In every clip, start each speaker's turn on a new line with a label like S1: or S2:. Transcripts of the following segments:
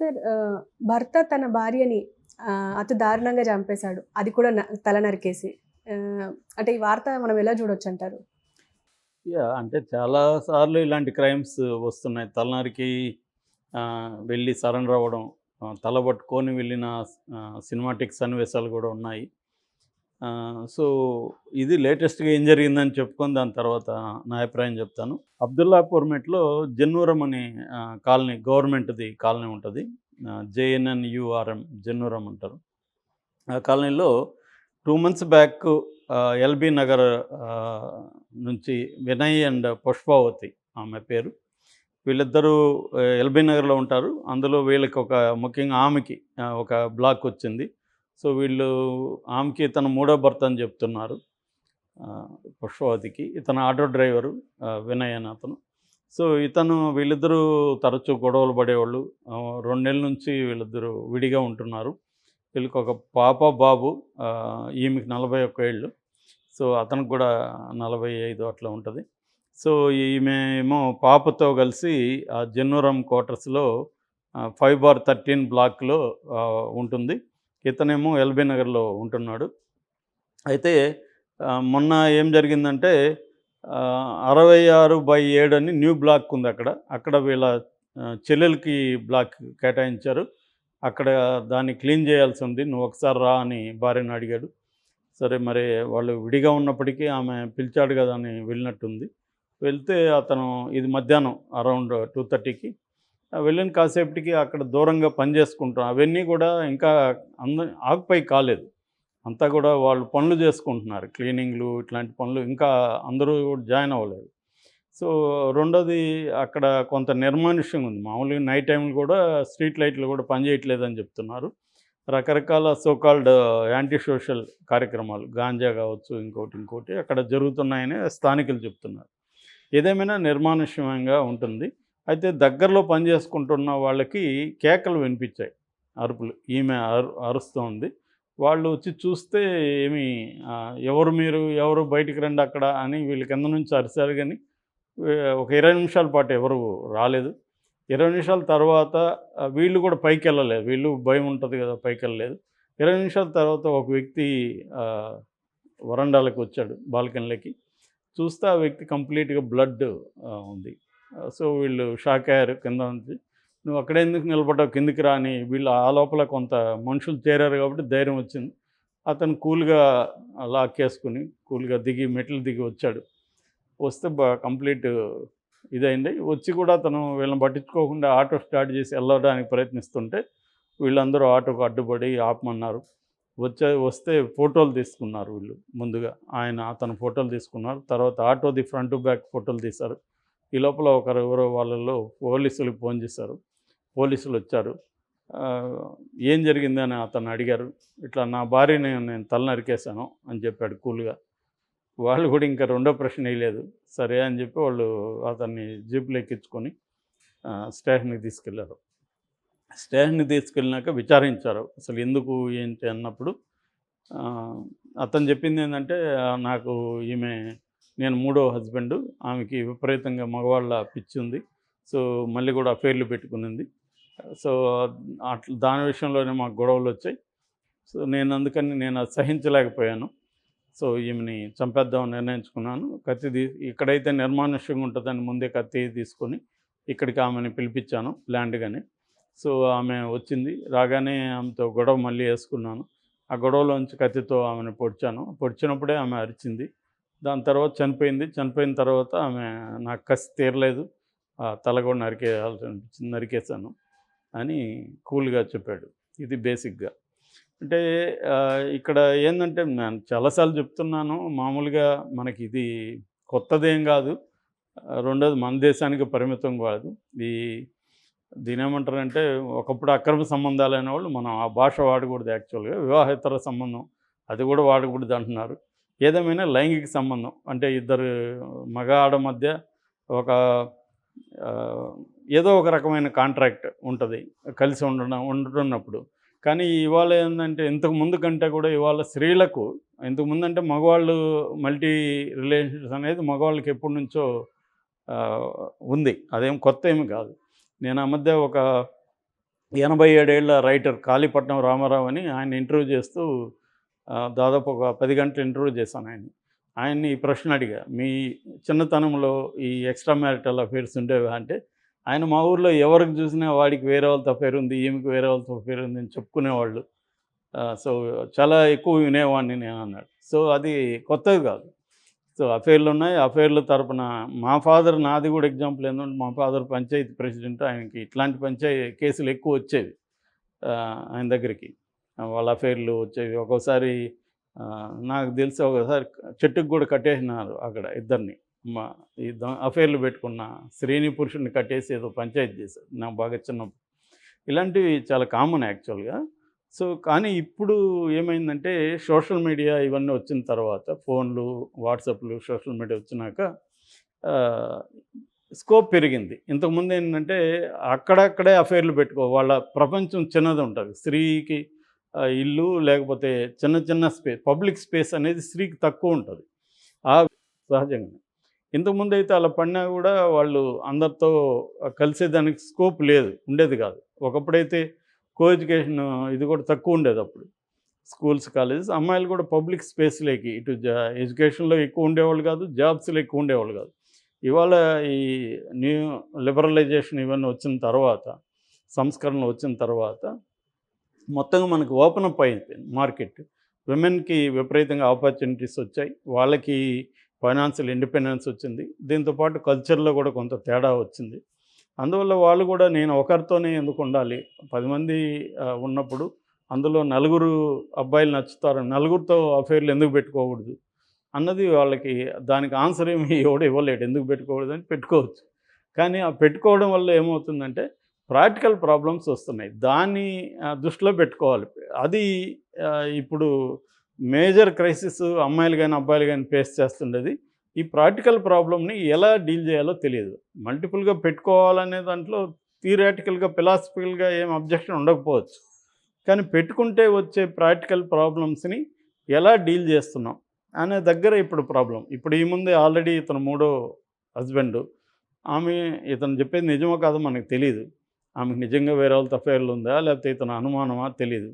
S1: Sir భర్త తన భార్యని అతి దారుణంగా చంపేశాడు. అది కూడా తల నరికేసి. అంటే ఈ వార్త మనం ఎలా చూడొచ్చు అంటారు
S2: యా అంటే చాలా సార్లు ఇలాంటి క్రైమ్స్ వస్తున్నాయి. తలనరికి వెళ్ళి సరెండర్ అవ్వడం ఆ, తల పట్టుకొని వెళ్ళిన సినిమాటిక్ సన్నివేశాలు కూడా ఉన్నాయి. సో ఇది లేటెస్ట్గా ఏం జరిగిందని చెప్పుకొని దాని తర్వాత నా అభిప్రాయం చెప్తాను. అబ్దుల్లాపూర్ మెట్లో జన్నూరం అనే కాలనీ గవర్నమెంట్ది కాలనీ ఉంటుంది. జేఎన్ఎన్యుఆర్ఎం జన్నూరం అంటారు. ఆ కాలనీలో two months back LB Nagar నుంచి వినయ్ అండ్ పుష్పావతి ఆమె పేరు. వీళ్ళిద్దరూ ఎల్బీ నగర్లో ఉంటారు. అందులో వీళ్ళకి ఒక ముఖ్యంగా ఆమెకి ఒక బ్లాక్ వచ్చింది. సో వీళ్ళు ఆమెకి తన మూడో భర్త అని చెప్తున్నారు. పుష్పవతికి. ఇతను ఆటో డ్రైవరు వినయ్ అని అతను. సో ఇతను వీళ్ళిద్దరూ తరచూ గొడవలు పడేవాళ్ళు. రెండు నెలల నుంచి వీళ్ళిద్దరూ విడిగా ఉంటున్నారు. వీళ్ళకి ఒక పాప బాబు ఈమెకి నలభై ఒక్క ఏళ్ళు. సో అతనికి కూడా నలభై ఐదు అట్లా ఉంటుంది. సో ఈమె ఏమో పాపతో కలిసి ఆ జన్నూరం క్వార్టర్స్లో ఫైవ్ బార్ థర్టీన్ బ్లాక్లో ఉంటుంది. ఇతనేమో ఎల్బీ నగర్లో ఉంటున్నాడు. అయితే మొన్న ఏం జరిగిందంటే అరవై ఆరు బై ఏడు అని న్యూ బ్లాక్ ఉంది అక్కడ. అక్కడ వీళ్ళ చెల్లెలకి బ్లాక్ కేటాయించారు. అక్కడ దాన్ని క్లీన్ చేయాల్సి ఉంది. నువ్వు ఒకసారి రా అని భార్యను అడిగాడు. సరే మరి వాళ్ళు విడిగా ఉన్నప్పటికీ ఆమె పిలిచాడు కదా అని వెళ్ళినట్టుంది. వెళ్తే అతను ఇది మధ్యాహ్నం అరౌండ్ టూ థర్టీకి వెళ్ళిన కాసేపటికి అక్కడ దూరంగా పని చేసుకుంటాం అవన్నీ కూడా ఇంకా అంద ఆకుపై కాలేదు. అంతా కూడా వాళ్ళు పనులు చేసుకుంటున్నారు. క్లీనింగ్లు ఇట్లాంటి పనులు ఇంకా అందరూ కూడా జాయిన్ అవ్వలేదు. సో రెండోది అక్కడ కొంత నిర్మానుష్యంగా ఉంది. మామూలుగా నైట్ టైంలు కూడా స్ట్రీట్ లైట్లు కూడా పనిచేయట్లేదని చెప్తున్నారు. రకరకాల సోకాల్డ్ యాంటీ సోషల్ కార్యక్రమాలు గాంజా కావచ్చు ఇంకోటి ఇంకోటి అక్కడ జరుగుతున్నాయని స్థానికులు చెప్తున్నారు. ఏదేమైనా నిర్మానుష్యంగా ఉంటుంది. అయితే దగ్గరలో పనిచేసుకుంటున్న వాళ్ళకి కేకలు వినిపించాయి. అరుపులు. ఈమె అరు అరుస్తూ ఉంది. వాళ్ళు వచ్చి చూస్తే ఏమి ఎవరు మీరు? ఎవరు? బయటికి రండి అక్కడ అని వీళ్ళ కింద నుంచి అరిశారు కానీ ఒక ఇరవై నిమిషాల పాటు ఎవరు రాలేదు. ఇరవై నిమిషాల తర్వాత వీళ్ళు కూడా పైకి వెళ్ళలేదు. వీళ్ళు భయం ఉంటుంది కదా పైకి వెళ్ళలేదు. ఇరవై నిమిషాల తర్వాత ఒక వ్యక్తి వరండాలకు వచ్చాడు బాల్కనీలకి. చూస్తే ఆ వ్యక్తి కంప్లీట్గా బ్లడ్ ఉంది. సో వీళ్ళు షాక్ అయ్యారు కింద నుంచి. నువ్వు అక్కడ ఎందుకు నిలబడ్డావు? కిందికి రాని వీళ్ళు ఆ లోపల కొంత మనుషులు చేరారు కాబట్టి ధైర్యం వచ్చింది. అతను కూల్గా లాక్కేసుకుని కూల్గా దిగి మెట్లు దిగి వచ్చాడు. వస్తే బా కంప్లీట్ ఇదైంది. వచ్చి కూడా అతను వీళ్ళని పట్టించుకోకుండా ఆటో స్టార్ట్ చేసి వెళ్ళడానికి ప్రయత్నిస్తుంటే వీళ్ళందరూ ఆటోకు అడ్డుపడి ఆపమన్నారు. వచ్చే వస్తే ఫోటోలు తీసుకున్నారు వీళ్ళు ముందుగా. ఆయన అతను ఫోటోలు తీసుకున్నారు. తర్వాత ఆటోది ఫ్రంట్ బ్యాక్ ఫోటోలు తీశారు. ఈ లోపల ఒకరు ఎవరో వాళ్ళలో పోలీసులకు ఫోన్ చేశారు. పోలీసులు వచ్చారు. ఏం జరిగిందని అతను అడిగారు. ఇట్లా నా భార్యని నేను తల నరికేశాను అని చెప్పాడు కూల్గా. వాళ్ళు కూడా ఇంకా రెండో ప్రశ్న వేయలేదు. సరే అని చెప్పి వాళ్ళు అతన్ని జీపులు ఎక్కించుకొని స్టేషన్కి తీసుకెళ్ళారు. స్టేషన్కి తీసుకెళ్ళినాక విచారించారు. అసలు ఎందుకు ఏంటి? అన్నప్పుడు అతను చెప్పింది ఏంటంటే నాకు ఈమె నేను మూడో హస్బెండ్ ఆమెకి విపరీతంగా మగవాళ్ళ పిచ్చి ఉంది. సో మళ్ళీ కూడా అఫేర్లు పెట్టుకునింది. సో అట్లా దాని విషయంలోనే మాకు గొడవలు వచ్చాయి. సో నేను అందుకని నేను సహించలేకపోయాను. సో ఈమెని చంపేద్దామని నిర్ణయించుకున్నాను. కత్తి తీ ఇక్కడైతే నిర్మానుష్యంగా ఉంటుందని ముందే కత్తి తీసుకొని ఇక్కడికి ఆమెను పిలిపించాను ల్యాండ్గానే. సో ఆమె వచ్చింది. రాగానే ఆమెతో గొడవ మళ్ళీ వేసుకున్నాను. ఆ గొడవలోంచి కత్తితో ఆమెను పొడిచాను. పొడిచినప్పుడే ఆమె అరిచింది. దాని తర్వాత చనిపోయింది. చనిపోయిన తర్వాత ఆమె నాకు కసి తీరలేదు. ఆ తల కూడా నరికేయాల్సి అనిపించింది. నరికేశాను అని కూల్గా చెప్పాడు. ఇది బేసిక్గా. అంటే ఇక్కడ ఏంటంటే నేను చాలాసార్లు చెప్తున్నాను. మామూలుగా మనకి ఇది కొత్తదేం కాదు. రెండోది మన దేశానికి పరిమితం కాదు. ఈ దీని ఏమంటారంటే ఒకప్పుడు అక్రమ సంబంధాలు అయిన వాళ్ళు మనం ఆ భాష వాడకూడదు యాక్చువల్గా. వివాహేతర సంబంధం. అది కూడా వాడకూడదు అంటున్నారు. ఏదేమైనా లైంగిక సంబంధం. అంటే ఇద్దరు మగ ఆడ మధ్య ఒక ఏదో ఒక రకమైన కాంట్రాక్ట్ ఉంటుంది. కలిసి ఉండడం ఉంటున్నప్పుడు. కానీ ఇవాళ ఏంటంటే ఇంతకు ముందు కంటే కూడా ఇవాళ స్త్రీలకు ఇంతకు ముందు అంటే మగవాళ్ళు మల్టీ రిలేషన్స్ అనేది మగవాళ్ళకి ఎప్పటి నుంచో ఉంది. అదేం కొత్త ఏమి కాదు. నేను ఆ మధ్య ఒక ఎనభై ఏడేళ్ళ రైటర్ కాళీపట్నం రామారావు అని ఆయన ఇంటర్వ్యూ చేస్తూ దాదాపు ఒక పది గంటలు ఇంటర్వ్యూ చేశాను ఆయన ఆయన్ని ఈ ప్రశ్న అడిగా మీ చిన్నతనంలో ఈ ఎక్స్ట్రా మ్యారిటల్ అఫేర్స్ ఉండేవా? అంటే ఆయన మా ఊర్లో ఎవరికి చూసినా వాడికి వేరే వాళ్ళతో అఫేర్ ఉంది ఈమెకి వేరే వాళ్ళతో అఫేర్ ఉంది అని చెప్పుకునేవాళ్ళు. సో చాలా ఎక్కువ వినేవాడిని నేను అన్నాడు. సో అది కొత్తది కాదు. సో అఫేర్లు ఉన్నాయి. అఫేర్ల తరపున మా ఫాదర్ నాది కూడా ఎగ్జాంపుల్ ఏంటంటే మా ఫాదర్ పంచాయతీ ప్రెసిడెంట్ ఆయనకి ఇట్లాంటి పంచాయతీ కేసులు ఎక్కువ వచ్చేవి ఆయన దగ్గరికి. వాళ్ళ అఫేర్లు వచ్చేవి. ఒక్కోసారి నాకు తెలిసి ఒకసారి చెట్టుకు కూడా కట్టేసినారు అక్కడ ఇద్దరిని. మా ఈ అఫైర్లు అఫేర్లు పెట్టుకున్న శ్రేణి పురుషుడిని కట్టేసి ఏదో పంచాయతీ చేశారు. నాకు బాగా చిన్నప్పుడు. ఇలాంటివి చాలా కామన్ యాక్చువల్గా. సో కానీ ఇప్పుడు ఏమైందంటే సోషల్ మీడియా ఇవన్నీ వచ్చిన తర్వాత ఫోన్లు వాట్సాప్లు సోషల్ మీడియా వచ్చినాక స్కోప్ పెరిగింది. ఇంతకుముందు ఏంటంటే అక్కడక్కడే అఫైర్లు పెట్టుకో వాళ్ళ ప్రపంచం చిన్నది ఉంటుంది. స్త్రీకి ఇల్లు లేకపోతే చిన్న చిన్న స్పేస్ పబ్లిక్ స్పేస్ అనేది స్త్రీకి తక్కువ ఉంటుంది. ఆ సహజంగానే. ఇంతకుముందు అయితే అలా పడినా కూడా వాళ్ళు అందరితో కలిసేదానికి స్కోప్ లేదు ఉండేది కాదు. ఒకప్పుడైతే కో ఎడ్యుకేషన్ ఇది కూడా తక్కువ ఉండేది అప్పుడు. స్కూల్స్ కాలేజెస్ అమ్మాయిలు కూడా పబ్లిక్ స్పేస్లోకి ఇటు జా ఎడ్యుకేషన్లో ఎక్కువ ఉండేవాళ్ళు కాదు జాబ్స్లో ఎక్కువ ఉండేవాళ్ళు కాదు. ఇవాళ ఈ న్యూ లిబరలైజేషన్ ఇవన్నీ వచ్చిన తర్వాత సంస్కరణలు వచ్చిన తర్వాత మొత్తంగా మనకు ఓపెన్ అప్ అయిపోయింది మార్కెట్ విమెన్కి విపరీతంగా ఆపర్చునిటీస్ వచ్చాయి. వాళ్ళకి ఫైనాన్షియల్ ఇండిపెండెన్స్ వచ్చింది. దీంతోపాటు కల్చర్లో కూడా కొంత తేడా వచ్చింది. అందువల్ల వాళ్ళు కూడా నేను ఒకరితోనే ఎందుకు ఉండాలి? పది మంది ఉన్నప్పుడు అందులో నలుగురు అబ్బాయిలు నచ్చుతారు. నలుగురితో అఫైర్లు ఎందుకు పెట్టుకోకూడదు? అన్నది వాళ్ళకి దానికి ఆన్సర్ ఏమి ఎవడు ఇవ్వలేడు. ఎందుకు పెట్టుకోకూడదు అని పెట్టుకోవచ్చు. కానీ ఆ పెట్టుకోవడం వల్ల ఏమవుతుందంటే ప్రాక్టికల్ ప్రాబ్లమ్స్ వస్తున్నాయి. దాన్ని దృష్టిలో పెట్టుకోవాలి. అది ఇప్పుడు మేజర్ క్రైసిస్ అమ్మాయిలు కానీ అబ్బాయిలు కానీ ఫేస్ చేస్తుండేది. ఈ ప్రాక్టికల్ ప్రాబ్లమ్ని ఎలా డీల్ చేయాలో తెలియదు. మల్టిపుల్గా పెట్టుకోవాలనే దాంట్లో థియరాటికల్గా ఫిలాసఫికల్గా ఏం అబ్జెక్షన్ ఉండకపోవచ్చు. కానీ పెట్టుకుంటే వచ్చే ప్రాక్టికల్ ప్రాబ్లమ్స్ని ఎలా డీల్ చేస్తున్నాం అనే దగ్గర ఇప్పుడు ప్రాబ్లం. ఇప్పుడు ఈ ముందే ఆల్రెడీ ఇతను మూడో హస్బెండ్. ఆమె ఇతను చెప్పేది నిజమో కాదో మనకు తెలియదు ఆమెకు నిజంగా వేరే వాళ్ళతో అఫైర్లు ఉందా? లేకపోతే ఇతను అనుమానమా? తెలియదు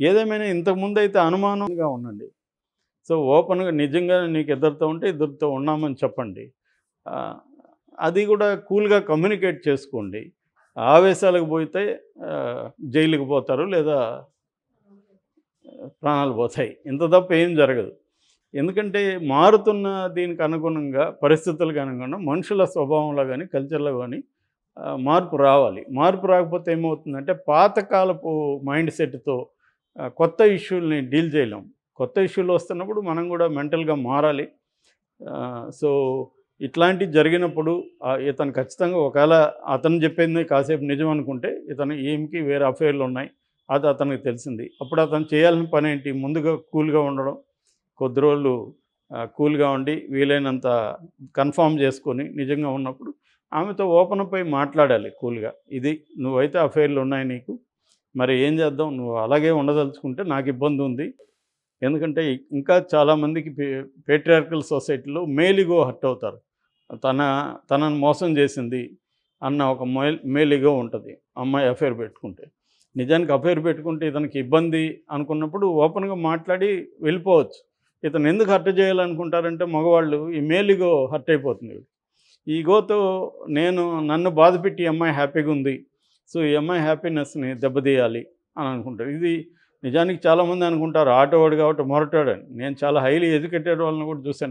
S2: ఏదేమైనా ఇంతకుముందు అయితే అనుమానంగా ఉండండి. సో ఓపెన్గా నిజంగా నీకు ఇద్దరితో ఉంటే ఇద్దరితో ఉన్నామని చెప్పండి. అది కూడా కూల్గా కమ్యూనికేట్ చేసుకోండి. ఆవేశాలకు పోతే జైలుకి పోతారు లేదా ప్రాణాలు పోతాయి. ఇంత తప్ప ఏం జరగదు. ఎందుకంటే మారుతున్న దీనికి అనుగుణంగా పరిస్థితులకు అనుగుణంగా మనుషుల స్వభావంలో కానీ కల్చర్లో కానీ మార్పు రావాలి. మార్పు రాకపోతే ఏమవుతుందంటే పాతకాలపు మైండ్ సెట్తో కొత్త ఇష్యూల్ని డీల్ చేయలేం. కొత్త ఇష్యూలు వస్తున్నప్పుడు మనం కూడా మెంటల్గా మారాలి. సో ఇట్లాంటివి జరిగినప్పుడు ఇతను ఖచ్చితంగా ఒకవేళ అతను చెప్పింది కాసేపు నిజం అనుకుంటే ఇతను ఏమికి వేరే అఫైర్లు ఉన్నాయి అది అతనికి తెలిసింది. అప్పుడు అతను చేయాల్సిన పని ఏంటి? ముందుగా కూల్గా ఉండడం కొద్ది రోజులు కూల్గా ఉండి వీలైనంత కన్ఫామ్ చేసుకొని నిజంగా ఉన్నప్పుడు ఆమెతో ఓపెన్ అప్ అయి మాట్లాడాలి కూల్గా. ఇది నువ్వైతే అఫైర్లు ఉన్నాయి నీకు. మరి ఏం చేద్దాం? నువ్వు అలాగే ఉండదలుచుకుంటే నాకు ఇబ్బంది ఉంది. ఎందుకంటే ఇంకా చాలామందికి పేట్రియార్కల్ సొసైటీలో మేలిగో హర్ట్ అవుతారు. తన తనను మోసం చేసింది అన్న ఒక మేలిగో ఉంటుంది. అమ్మాయి అఫైర్ పెట్టుకుంటే. నిజానికి అఫైర్ పెట్టుకుంటే ఇతనికి ఇబ్బంది అనుకున్నప్పుడు ఓపెన్గా మాట్లాడి వెళ్ళిపోవచ్చు. ఇతను ఎందుకు హర్ట్ చేయాలనుకుంటారంటే మగవాళ్ళు ఈ మేలిగో హర్ట్ అయిపోతుంది. ఈ గోతో నేను నన్ను బాధ పెట్టి అమ్మాయి హ్యాపీగా ఉంది. సో ఈ అమ్మాయి హ్యాపీనెస్ని దెబ్బతీయాలి అని అనుకుంటారు. ఇది నిజానికి చాలామంది అనుకుంటారు. ఆటోవాడు కాబట్టి మొరటాడు అని. నేను చాలా హైలీ ఎడ్యుకేటెడ్ వాళ్ళని కూడా చూశాను.